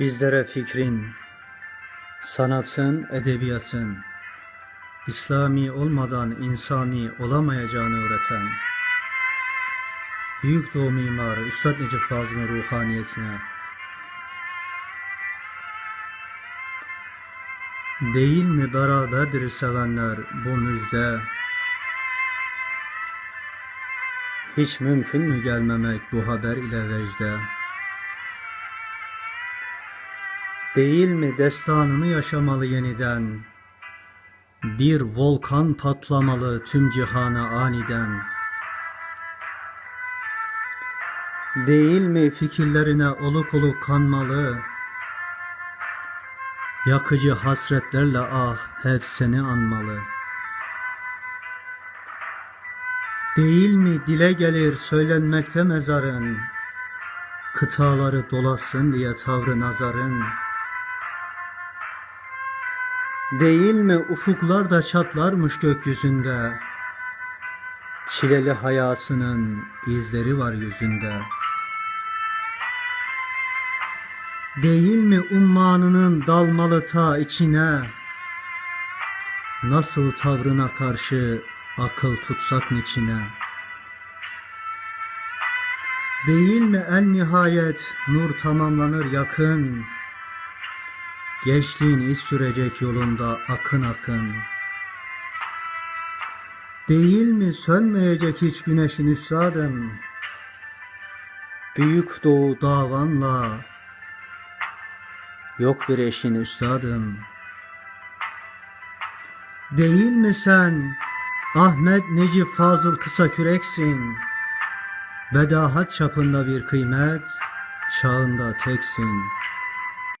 Bizlere fikrin, sanatın, edebiyatın, İslami olmadan insani olamayacağını öğreten, Büyük Doğu Mimarı Üstad Necip Fazıl'ın ruhaniyetine, Değil mi beraberdir sevenler bu müjde? Hiç mümkün mü gelmemek bu haber ile vecde? Değil mi destanını yaşamalı yeniden? Bir volkan patlamalı tüm cihana aniden. Değil mi fikirlerine oluk oluk kanmalı? Yakıcı hasretlerle ah hep seni anmalı. Değil mi dile gelir söylenmekte mezarın? Kıtaları dolasın diye tavrı nazarın. Değil mi ufuklar da çatlarmış gökyüzünde? Çileli hayasının izleri var yüzünde. Değil mi ummanının dalmalı ta içine? Nasıl tavrına karşı akıl tutsak niçine? Değil mi en nihayet nur tamamlanır yakın? Gençliğin iz sürecek yolunda akın akın. Değil mi sönmeyecek hiç güneşin üstadım? Büyük doğu davanla Yok bir eşin üstadım. Değil mi sen Ahmet Necip Fazıl kısa küreksin. Bedahat çapında bir kıymet, çağında teksin.